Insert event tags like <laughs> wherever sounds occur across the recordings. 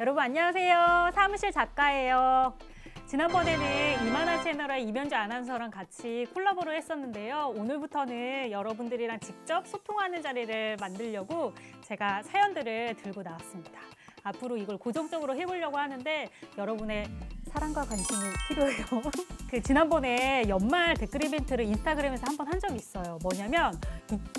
여러분 안녕하세요. 사무실 작가예요. 지난번에는 이만한 채널의 이면주 아나운서랑 같이 콜라보를 했었는데요. 오늘부터는 여러분들이랑 직접 소통하는 자리를 만들려고 제가 사연들을 들고 나왔습니다. 앞으로 이걸 고정적으로 해보려고 하는데 여러분의 사랑과 관심이 필요해요. <laughs> 그 지난번에 연말 댓글 이벤트를 인스타그램에서 한 번 한 적이 있어요. 뭐냐면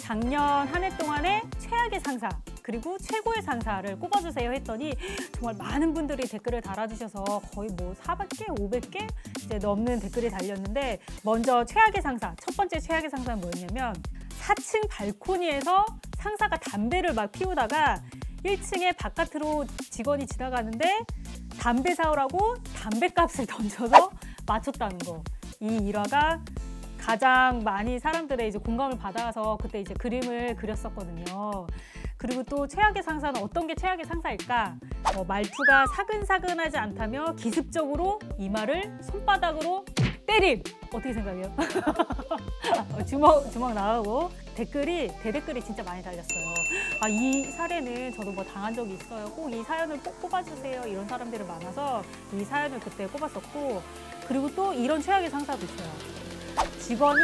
작년 한 해 동안의 최악의 상사 그리고 최고의 상사를 꼽아주세요 했더니 정말 많은 분들이 댓글을 달아주셔서 거의 뭐 400개, 500개 이제 넘는 댓글이 달렸는데 먼저 최악의 상사 첫 번째 최악의 상사는 뭐였냐면 4층 발코니에서 상사가 담배를 막 피우다가 1층에 바깥으로 직원이 지나가는데 담배 사오라고 담배값을 <laughs> 던져서 맞췄다는 거. 이 일화가 가장 많이 사람들의 이제 공감을 받아서 그때 이제 그림을 그렸었거든요. 그리고 또 최악의 상사는 어떤 게 최악의 상사일까? 어, 말투가 사근사근하지 않다며 기습적으로 이마를 손바닥으로 때림! 어떻게 생각해요? <laughs> 어, 주먹, 주먹 나오고 댓글이, 대댓글이 진짜 많이 달렸어요. 아, 이 사례는 저도 뭐 당한 적이 있어요. 꼭 이 사연을 꼭 뽑아주세요. 이런 사람들이 많아서 이 사연을 그때 뽑았었고 그리고 또 이런 최악의 상사도 있어요. 직원이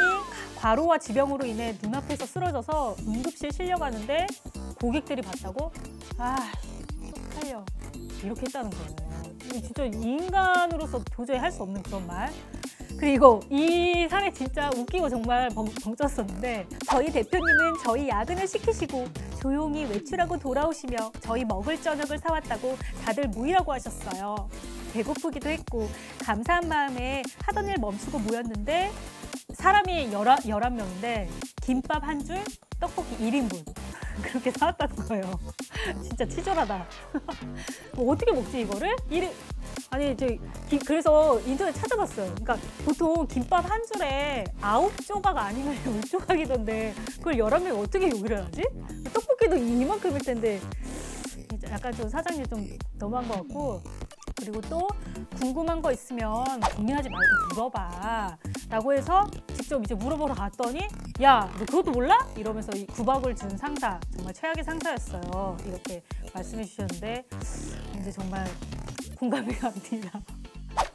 과로와 지병으로 인해 눈앞에서 쓰러져서 응급실 실려가는데 고객들이 봤다고? 아, 쪽팔려. 이렇게 했다는 거예요. 진짜 인간으로서 도저히 할 수 없는 그런 말. 그리고 이 사례 진짜 웃기고 정말 벙, 벙쪘었는데 저희 대표님은 저희 야근을 시키시고 조용히 외출하고 돌아오시며 저희 먹을 저녁을 사왔다고 다들 모이라고 하셨어요. 배고프기도 했고 감사한 마음에 하던 일 멈추고 모였는데 사람이 열한, 열한 명인데 김밥 한 줄, 떡볶이 1인분 <laughs> 그렇게 사왔다는 거예요. <laughs> 진짜 치졸하다. <laughs> 뭐 어떻게 먹지 이거를? 일 아니 저 그래서 인터넷 찾아봤어요. 그러니까 보통 김밥 한 줄에 아홉 조각 아니면 <laughs> 열 조각이던데 그걸 열한 명이 어떻게 요리를 하지? 떡볶이도 이만큼일 텐데 약간 좀 사장님 좀 너무한 것 같고 그리고 또 궁금한 거 있으면 고민하지 말고 물어봐. 라고 해서 직접 이제 물어보러 갔더니 야, 너 그것도 몰라? 이러면서 이 구박을 준 상사, 정말 최악의 상사였어요. 이렇게 말씀해 주셨는데 이제 정말 공감이 갑니다.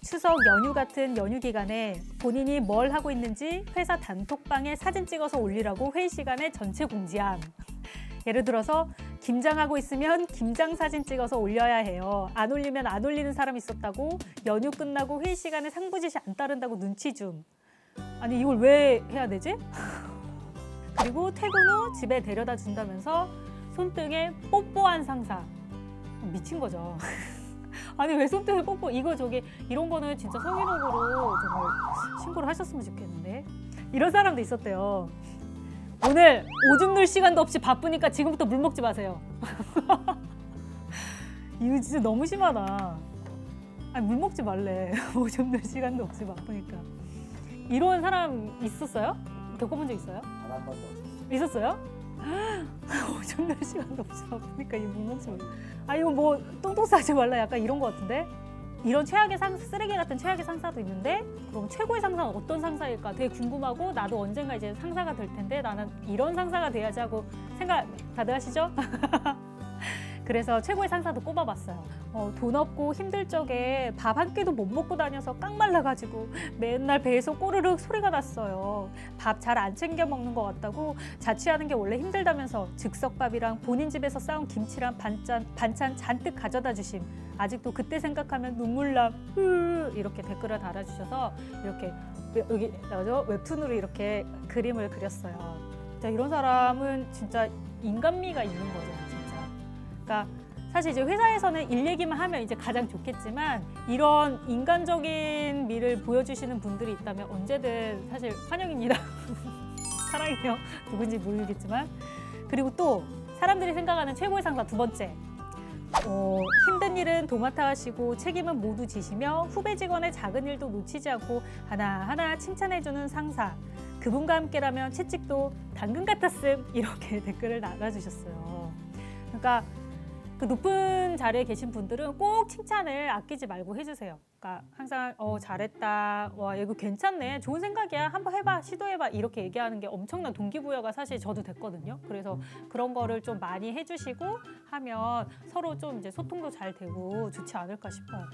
추석 연휴 같은 연휴 기간에 본인이 뭘 하고 있는지 회사 단톡방에 사진 찍어서 올리라고 회의 시간에 전체 공지함. 예를 들어서 김장하고 있으면 김장 사진 찍어서 올려야 해요. 안 올리면 안 올리는 사람 있었다고 연휴 끝나고 회의 시간에 상부 지시 안 따른다고 눈치 줌. 아니 이걸 왜 해야 되지? <laughs> 그리고 퇴근 후 집에 데려다 준다면서 손등에 뽀뽀한 상사. 미친 거죠. <laughs> 아니 왜 손등에 뽀뽀 이거 저기 이런 거는 진짜 성희롱으로 정말 신고를 하셨으면 좋겠는데 이런 사람도 있었대요. 오늘 오줌 눌 시간도 없이 바쁘니까 지금부터 물 먹지 마세요. <laughs> 이거 진짜 너무 심하다. 아니, 물 먹지 말래. <laughs> 오줌 눌 시간도 없이 바쁘니까. 이런 사람 있었어요? 겪어본 적 있어요? 단한 번도 없었어요. 있었어요? 눌 시간도 없이 바쁘니까 이거 물 먹지. 아 이거 뭐 똥똥 싸지 말라 약간 이런 거 같은데? 이런 최악의 상 쓰레기 같은 최악의 상사도 있는데 그럼 최고의 상사는 어떤 상사일까 되게 궁금하고 나도 언젠가 이제 상사가 될 텐데 나는 이런 상사가 돼야지 하고 생각 다들 하시죠? <laughs> 그래서 최고의 상사도 꼽아봤어요. 어, 돈 없고 힘들 적에 밥 한 끼도 못 먹고 다녀서 깡 말라가지고 <laughs> 맨날 배에서 꼬르륵 소리가 났어요. 밥 잘 안 챙겨 먹는 것 같다고 자취하는 게 원래 힘들다면서 즉석밥이랑 본인 집에서 싸운 김치랑 반찬, 반찬 잔뜩 가져다 주심. 아직도 그때 생각하면 눈물남. 흐 이렇게 댓글을 달아주셔서 이렇게 여기 웹툰으로 이렇게 그림을 그렸어요. 자, 이런 사람은 진짜 인간미가 있는 거죠. 그러니까 사실 이제 회사에서는 일 얘기만 하면 이제 가장 좋겠지만 이런 인간적인 미를 보여주시는 분들이 있다면 언제든 사실 환영입니다. <laughs> 사랑해요. 누군지 모르겠지만 그리고 또 사람들이 생각하는 최고의 상사 두 번째 어, 힘든 일은 도맡아 하시고 책임은 모두 지시며 후배 직원의 작은 일도 놓치지 않고 하나하나 칭찬해주는 상사. 그분과 함께라면 채찍도 당근 같았음 이렇게 <laughs> 댓글을 달아주셨어요. 그러니까 그 높은 자리에 계신 분들은 꼭 칭찬을 아끼지 말고 해주세요. 그러니까 항상 어 잘했다, 와 이거 괜찮네, 좋은 생각이야, 한번 해봐, 시도해봐 이렇게 얘기하는 게 엄청난 동기부여가 사실 저도 됐거든요. 그래서 그런 거를 좀 많이 해주시고 하면 서로 좀 이제 소통도 잘 되고 좋지 않을까 싶어요.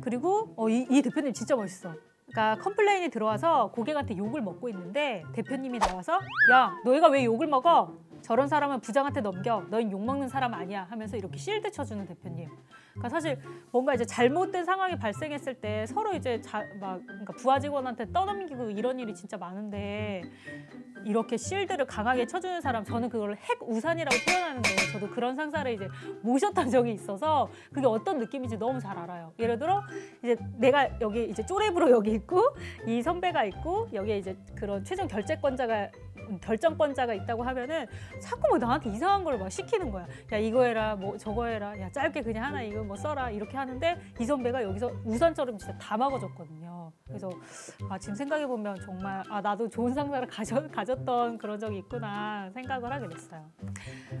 그리고 어, 이, 이 대표님 진짜 멋있어. 그러니까 컴플레인이 들어와서 고객한테 욕을 먹고 있는데 대표님이 나와서 야 너희가 왜 욕을 먹어? 저런 사람은 부장한테 넘겨. 너희 욕 먹는 사람 아니야. 하면서 이렇게 실드 쳐주는 대표님. 그러니까 사실 뭔가 이제 잘못된 상황이 발생했을 때 서로 이제 자, 막 그러니까 부하 직원한테 떠넘기고 이런 일이 진짜 많은데 이렇게 실드를 강하게 쳐주는 사람 저는 그걸 핵 우산이라고 표현하는데 저도 그런 상사를 이제 모셨던 적이 있어서 그게 어떤 느낌인지 너무 잘 알아요. 예를 들어 이제 내가 여기 이제 쪼랩으로 여기 있고 이 선배가 있고 여기에 이제 그런 최종 결재권자가 결정권자가 있다고 하면은 자꾸 뭐 나한테 이상한 걸 막 시키는 거야. 야 이거 해라, 뭐 저거 해라, 야 짧게 그냥 하나 이거 뭐 써라 이렇게 하는데 이 선배가 여기서 우산처럼 진짜 다 막아줬거든요. 그래서 아 지금 생각해 보면 정말 아 나도 좋은 상사를 가져, 가졌던 그런 적이 있구나 생각을 하게 됐어요.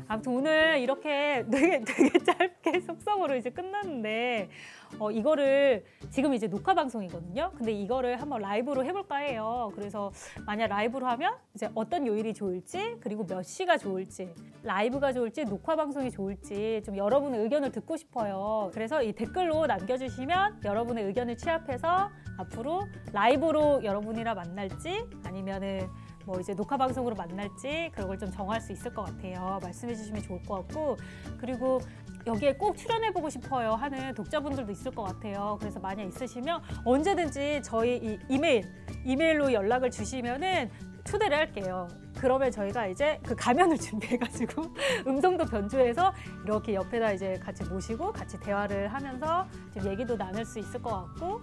아무튼 오늘 이렇게 되게 되게 짧게 속성으로 이제 끝났는데 어, 이거를 지금 이제 녹화 방송이거든요. 근데 이거를 한번 라이브로 해볼까 해요. 그래서 만약 라이브로 하면 이제 어떤 요일이 좋을지 그리고 몇 시가 좋을지 라이브가 좋을지 녹화 방송이 좋을지 좀 여러분의 의견을 듣고 싶어요. 그래서 이 댓글로 남겨주시면 여러분의 의견을 취합해서 앞으로 라이브로 여러분이랑 만날지 아니면은 뭐 이제 녹화 방송으로 만날지 그런 걸 좀 정할 수 있을 것 같아요. 말씀해 주시면 좋을 것 같고 그리고 여기에 꼭 출연해 보고 싶어요 하는 독자분들도 있을 것 같아요. 그래서 만약 있으시면 언제든지 저희 이 이메일 이메일로 연락을 주시면은 초대를 할게요. 그러면 저희가 이제 그 가면을 <laughs> 준비해가지고 음성도 변조해서 이렇게 옆에다 이제 같이 모시고 같이 대화를 하면서 좀 얘기도 나눌 수 있을 것 같고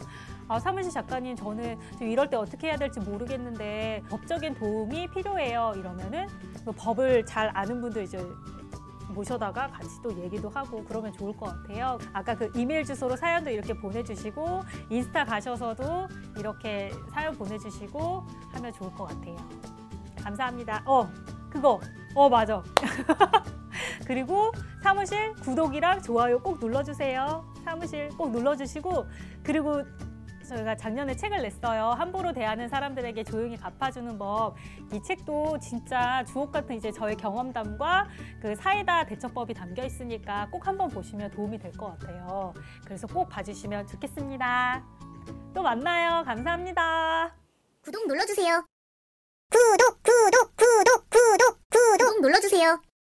아, 사무실 작가님 저는 좀 이럴 때 어떻게 해야 될지 모르겠는데 법적인 도움이 필요해요 이러면은 그 법을 잘 아는 분들 이제 모셔다가 같이 또 얘기도 하고 그러면 좋을 것 같아요. 아까 그 이메일 주소로 사연도 이렇게 보내주시고 인스타 가셔서도 이렇게 사연 보내주시고 하면 좋을 것 같아요. 감사합니다. 어, 그거. 어, 맞아. <laughs> 그리고 사무실 구독이랑 좋아요 꼭 눌러주세요. 사무실 꼭 눌러주시고 그리고 저희가 작년에 책을 냈어요. 함부로 대하는 사람들에게 조용히 갚아주는 법. 이 책도 진짜 주옥 같은 이제 저의 경험담과 그 사이다 대처법이 담겨 있으니까 꼭 한번 보시면 도움이 될 것 같아요. 그래서 꼭 봐주시면 좋겠습니다. 또 만나요. 감사합니다. 구독 눌러주세요. 구독, 구독, 구독, 구독, 구독 눌러주세요.